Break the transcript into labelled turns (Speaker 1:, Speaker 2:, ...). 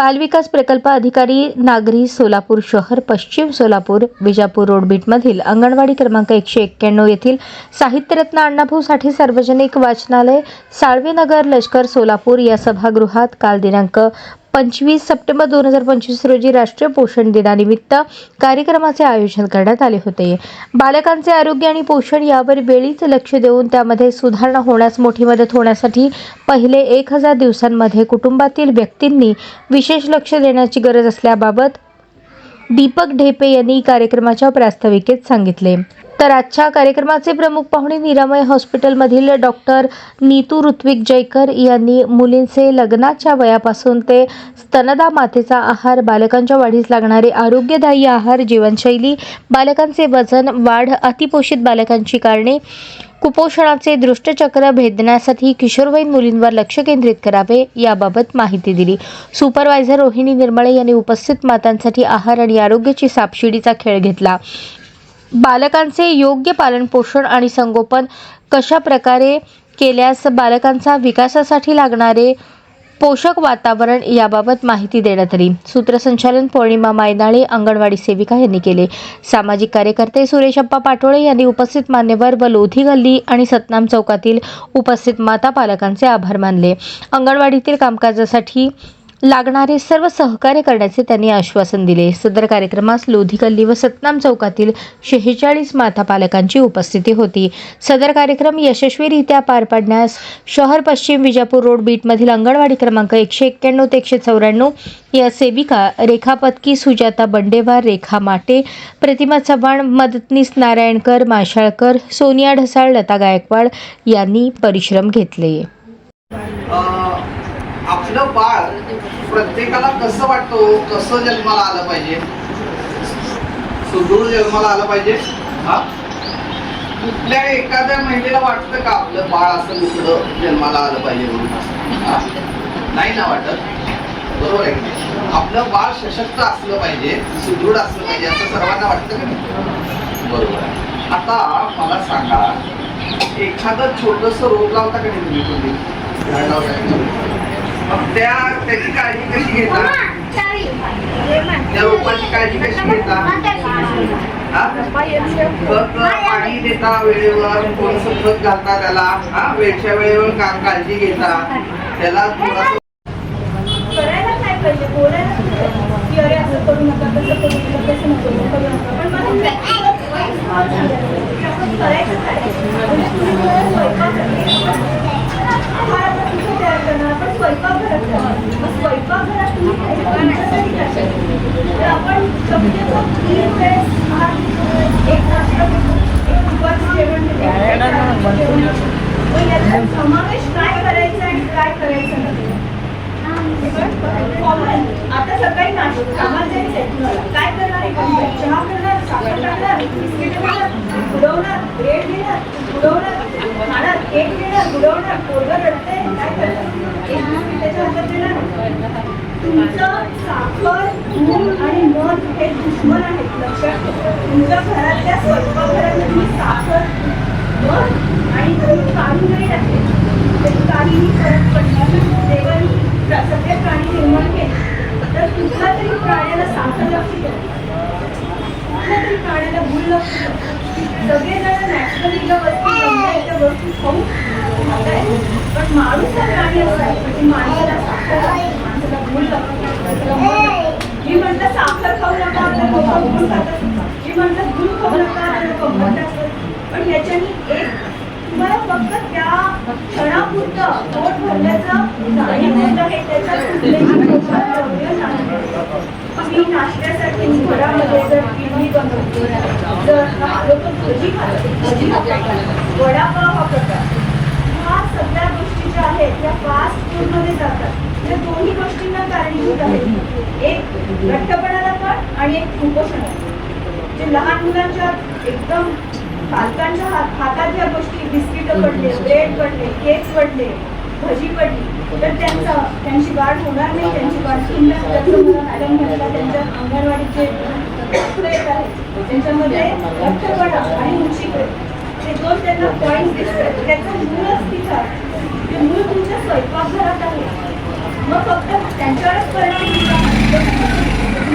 Speaker 1: बालविकास प्रकल्प अधिकारी नागरी सोलापूर शहर पश्चिम सोलापूर विजापूर रोड बीटमधील अंगणवाडी क्रमांक एकशे एक्क्याण्णव येथील साहित्यरत्न अण्णाभाऊ साठी सार्वजनिक वाचनालय साळवेनगर लष्कर सोलापूर या सभागृहात काल दिनांक पंचवीस सप्टेंबर दोन हजार पंचवीस रोजी राष्ट्रीय पोषण दिनानिमित्त कार्यक्रमाचे आयोजन करण्यात आले होते. बालकांचे आरोग्य आणि पोषण यावर वेळीच लक्ष देऊन त्यामध्ये सुधारणा होण्यास मोठी मदत होण्यासाठी पहिले एक हजार दिवसांमध्ये कुटुंबातील व्यक्तींनी विशेष लक्ष देण्याची गरज असल्याबाबत दीपक ढेपे यांनी कार्यक्रमाच्या प्रास्ताविकेत सांगितले. तर आजच्या कार्यक्रमाचे प्रमुख पाहुणे निरामय हॉस्पिटलमधील डॉक्टर नीतू ऋत्विक जयकर यांनी मुलींचे लग्नाच्या वयापासून ते स्तनदा मातेचा आहार बालकांच्या वाढीस लागणारे आरोग्यदायी आहार जीवनशैली बालकांचे वजन वाढ अतिपोषित बालकांची कारणे कुपोषणाचे दृष्टचक्र भेदण्यासाठी किशोरवयीन मुलींवर लक्ष केंद्रित करावे याबाबत माहिती दिली. सुपरवायझर रोहिणी निर्मळे यांनी उपस्थित मातांसाठी आहार आणि आरोग्याची सापशिडीचा खेळ घेतला. बालकांचे योग्य पालनपोषण आणि संगोपन कशा प्रकारे केल्यास बालकांचा विकासासाठी लागणारे पोषक वातावरण याबाबत माहिती देण्यात आली सूत्रसंचालन पौर्णिमा मायनाळे अंगणवाडी सेविका यांनी केले. सामाजिक कार्यकर्ते सुरेश अप्पा पाटोळे यांनी उपस्थित मान्यवर व लोधी गल्ली आणि सतनाम चौकातील उपस्थित माता पालकांचे आभार मानले. अंगणवाडीतील कामकाजासाठी लागणारे सर्व सहकार्य करण्याचे त्यांनी आश्वासन दिले. सदर कार्यक्रमास लोधी गल्ली व सतनाम चौकातील शेहेचाळीस माता पालकांची उपस्थिती होती. सदर कार्यक्रम यशस्वीरित्या पार पाडण्यास शहर पश्चिम विजापूर रोड बीटमधील अंगणवाडी क्रमांक एकशे एक्क्याण्णव ते एकशे चौऱ्याण्णव या सेविका रेखा पत्की सुजाता बंडेवार रेखा माटे प्रतिमा चव्हाण मदतनीस नारायणकर माशाळकर सोनिया ढसाळ लता गायकवाड यांनी परिश्रम घेतले.
Speaker 2: आपलं बाळ प्रत्येकाला कसं वाटतो कसं जन्माला आलं पाहिजे? सुदृढ जन्माला आलं पाहिजे? हा? कुठल्या एखाद्या महिलेला वाटतं का आपलं बाळ असं दुसरं जन्माला आलं पाहिजे म्हणून? नाही ना वाटत. बरोबर आहे आपलं बाळ सशक्त असलं पाहिजे सुदृढ असलं पाहिजे असं सर्वांना वाटतं का नाही? बरोबर आहे. आता मला सांगा एखादं छोटस रोग लावता का नाही तुम्ही तुम्ही झाड लावता मग त्या त्याची काळजी कशी घेता? त्या रोपाची काळजी कशी घेता? हा? खत पाणी देता वेळेवर थोडस खत घालता त्याला. हा वेळच्या वेळेवर का काळजी घेता? त्याला थोडासा
Speaker 3: करायला काय पाहिजे? बोलायला काय पाहिजे? की अरे असं करू नका तसं करू नका तसं नको करू नका. पण मला practical वाईट सांगायचं की आपण करायचं काय म्हणजे तुम्ही मला स्वयंपाक आहाराचा पिशवी तयार करणार आपण स्वयंपाकघरात करणार मग स्वयंपाकघरात तुम्ही तुमच्यासाठी तर आपण शक्यतो तीन वेळेस एक नाश्ता एक दुपारचं जेवण मग समावेश काय करायचा आणि काय करायचं कॉमन आता सकाळी नाश्ता कामाला काय करणार आहे चहा करणार साखर टाकणार बिस्किट देणार उडवणार ब्रेड देणार उडवणार खाणार केक देणार उडवणार पोरगं रडतंय काय करणार एक बिस्किट त्याच्या हातात देणार तुमचं साखर ऊन आणि मध हे दुश्मन आहेत लक्षात तुमच्या घरातल्या स्वयंपाकघरात तुम्ही साखर मध आणि तुम्ही काढून नाही टाकले तरी काहीही फरक पडला देवानी सगळे प्राणी निर्माण केले तर कुठल्या तरी प्राण्याला साखर लागते कुठल्या तरी प्राण्याला भूल लागते सगळेजण नॅचरली ज्या वस्तू जमल्या त्या वस्तू खाऊ पण माणूस हा प्राणी असा आहे माणसाला साखर लागते, भूल मी म्हटलं साखर खाऊ नका आपल्या लोक भूल खातात. मी म्हटलं दूध खाऊ नका आपल्या लोक पण याच्यानी एक तुम्हाला फक्त त्या क्षणापुरतं पोट भरल्याचं जाणीव आहे. त्याच्यात मी नाश्त्यासाठी घरामध्ये जर इडली बनवतो जर लोक भजी खातात भजी खातात वडापाव हा प्रकार ह्या सगळ्या गोष्टी ज्या आहेत त्या फास्ट फूडमध्ये जातात या दोन्ही आणि एक घट्टपणाला पण आणि एक कुपोषण जे लहान मुलांच्या एकदम पालकांच्या हात हातात ज्या गोष्टी बिस्किट पडले ब्रेड पडले केक पडले भजी पडली तर त्यांचा त्यांची वाढ होणार नाही त्यांची वाढ सुंदर त्याचं मॅडम म्हणाला त्यांच्या अंगणवाडीचे आहेत. त्यांच्यामध्ये लठ्ठपणा आणि उंचीकडे. ते दोन त्यांना पॉईंट दिसतात. त्याचं मूळच तिथं ते मूळ तुमच्या स्वयंपाकघरात आहे. मग फक्त त्यांच्यावरच परिणाम